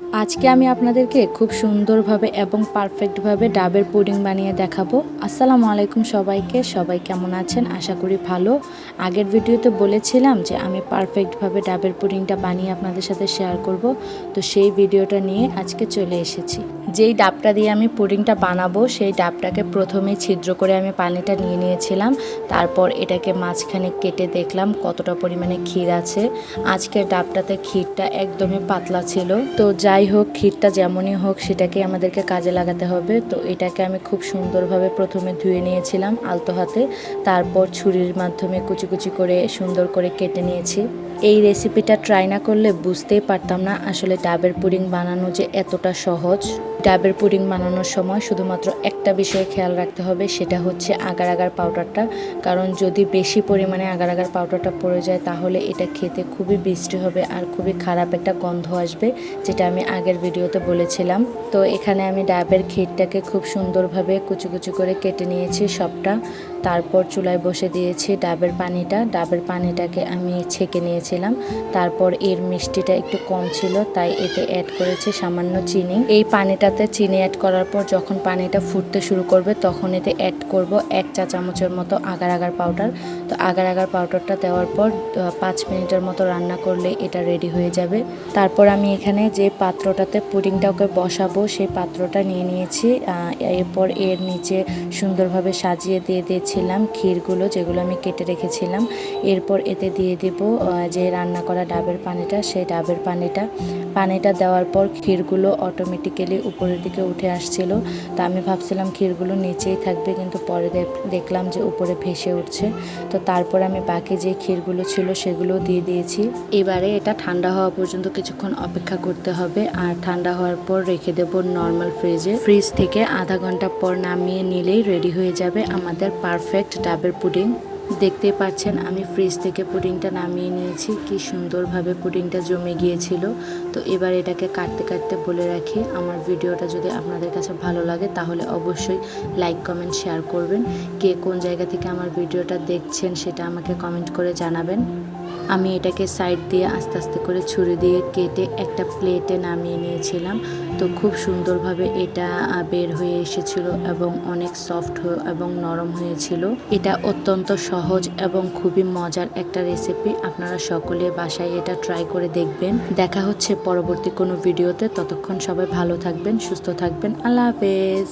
আজকে আমি আপনাদেরকে খুব সুন্দরভাবে এবং পারফেক্টভাবে ডাবের পুডিং বানিয়ে দেখাবো। আসসালামু আলাইকুম সবাইকে, সবাই কেমন আছেন? আশা করি ভালো। আগের ভিডিওতে বলেছিলাম যে আমি পারফেক্টভাবে ডাবের পুডিংটা বানিয়ে আপনাদের সাথে শেয়ার করব। তো সেই ভিডিওটা নিয়ে আজকে চলে এসেছি। যেই ডাবটা দিয়ে আমি পুডিংটা বানাবো, সেই ডাবটাকে প্রথমেই ছিদ্র করে আমি পানিটা নিয়ে নিয়েছিলাম। তারপর এটাকে মাঝখানে কেটে দেখলাম কতটা পরিমাণে ক্ষীর আছে। আজকের ডাবটাতে ক্ষীরটা একদমই পাতলা ছিল। তো যাই হোক, ক্ষীরটা যেমনই হোক, সেটাকে আমাদেরকে কাজে লাগাতে হবে। তো এটাকে আমি খুব সুন্দরভাবে প্রথমে ধুয়ে নিয়েছিলাম আলতো হাতে। তারপর ছুরির মাধ্যমে কুচি কুচি করে সুন্দর করে কেটে নিয়েছি। এই রেসিপিটা ট্রাই না করলে বুঝতেই পারতাম না আসলে ডাবের পুডিং বানানো যে এতটা সহজ। ডাবের পুডিং বানানোর সময় শুধুমাত্র একটা বিষয়ে খেয়াল রাখতে হবে, সেটা হচ্ছে আগার আগার পাউডারটা। কারণ যদি বেশি পরিমাণে আগার আগার পাউডারটা পড়ে যায়, তাহলে এটা খেতে খুবই বৃষ্টি হবে আর খুবই খারাপ একটা গন্ধ আসবে, যেটা আমি আগের ভিডিওতে বলেছিলাম। তো এখানে আমি ডাবের ক্ষীরটাকে খুব সুন্দরভাবে কুচি কুচি করে কেটে নিয়েছি সবটা। তারপর চুলায় বসে দিয়েছি ডাবের পানিটা। ডাবের পানিটাকে আমি ছেঁকে নিয়েছিলাম। তারপর এর মিষ্টিটা একটু কম ছিল, তাই এতে অ্যাড করেছি সামান্য চিনি। এই পানিটাতে চিনি অ্যাড করার পর যখন পানিটা ফুটতে শুরু করবে, তখন এতে অ্যাড করব এক চা চামচের মতো আগার আগার পাউডার তো আগার আগার পাউডারটা দেওয়ার পর পাঁচ মিনিটের মতো রান্না করলে এটা রেডি হয়ে যাবে। তারপর আমি এখানে যে পাত্রটাতে পুডিংটাকে বসাবো, সেই পাত্রটা নিয়ে নিয়েছি। এরপর এর নিচে সুন্দরভাবে সাজিয়ে দিয়ে দিয়েছিলাম ক্ষীরগুলো যেগুলো আমি কেটে রেখেছিলাম। এরপর এতে দিয়ে দিব যে রান্না করা ডাবের পানিটা, সেই ডাবের পানিটা। পানিটা দেওয়ার পর ক্ষীরগুলো অটোমেটিক্যালি উপরের দিকে উঠে আসছিল। তো আমি ভাবছিলাম ক্ষীরগুলো নিচেই থাকবে, কিন্তু পরে দেখ- দেখলাম যে উপরে ভেসে উঠছে। তো তারপর আমি বাকি যে ক্ষীরগুলো ছিল সেগুলো দিয়ে দিয়েছি। এবারে এটা ঠান্ডা হওয়া পর্যন্ত কিছুক্ষণ অপেক্ষা করতে হবে। আর ঠান্ডা হওয়ার পর রেখে দেবো নর্মাল ফ্রিজে ফ্রিজ থেকে আধা ঘণ্টা পর নামিয়ে নিলেই রেডি হয়ে যাবে আমাদের পারফেক্ট ডাবের পুডিং দেখতেই পাচ্ছেন, আমি ফ্রিজ থেকে পুডিংটা নামিয়ে নিয়েছি। কি সুন্দরভাবে পুডিংটা জমে গিয়েছিল। তো এবার এটাকে কাটতে কাটতে বলে রাখি, আমার ভিডিওটা যদি আপনাদের কাছে ভালো লাগে, তাহলে অবশ্যই লাইক কমেন্ট শেয়ার করবেন। কে কোন জায়গা থেকে আমার ভিডিওটা দেখছেন, সেটা আমাকে কমেন্ট করে জানাবেন। আমি এটাকে সাইড দিয়ে আস্তে আস্তে করে ছুরি দিয়ে কেটে একটা প্লেটে নামিয়ে নিয়েছিলাম। তো খুব সুন্দরভাবে এটা বের হয়ে এসেছিল এবং অনেক সফট এবং নরম হয়েছিল। এটা অত্যন্ত সহজ এবং খুবই মজার একটা রেসিপি আপনারা সকলে বাসায় এটা ট্রাই করে দেখবেন। দেখা হচ্ছে পরবর্তী কোনো ভিডিওতে ততক্ষণ সবাই ভালো থাকবেন, সুস্থ থাকবেন। আল্লাহ হাফেজ।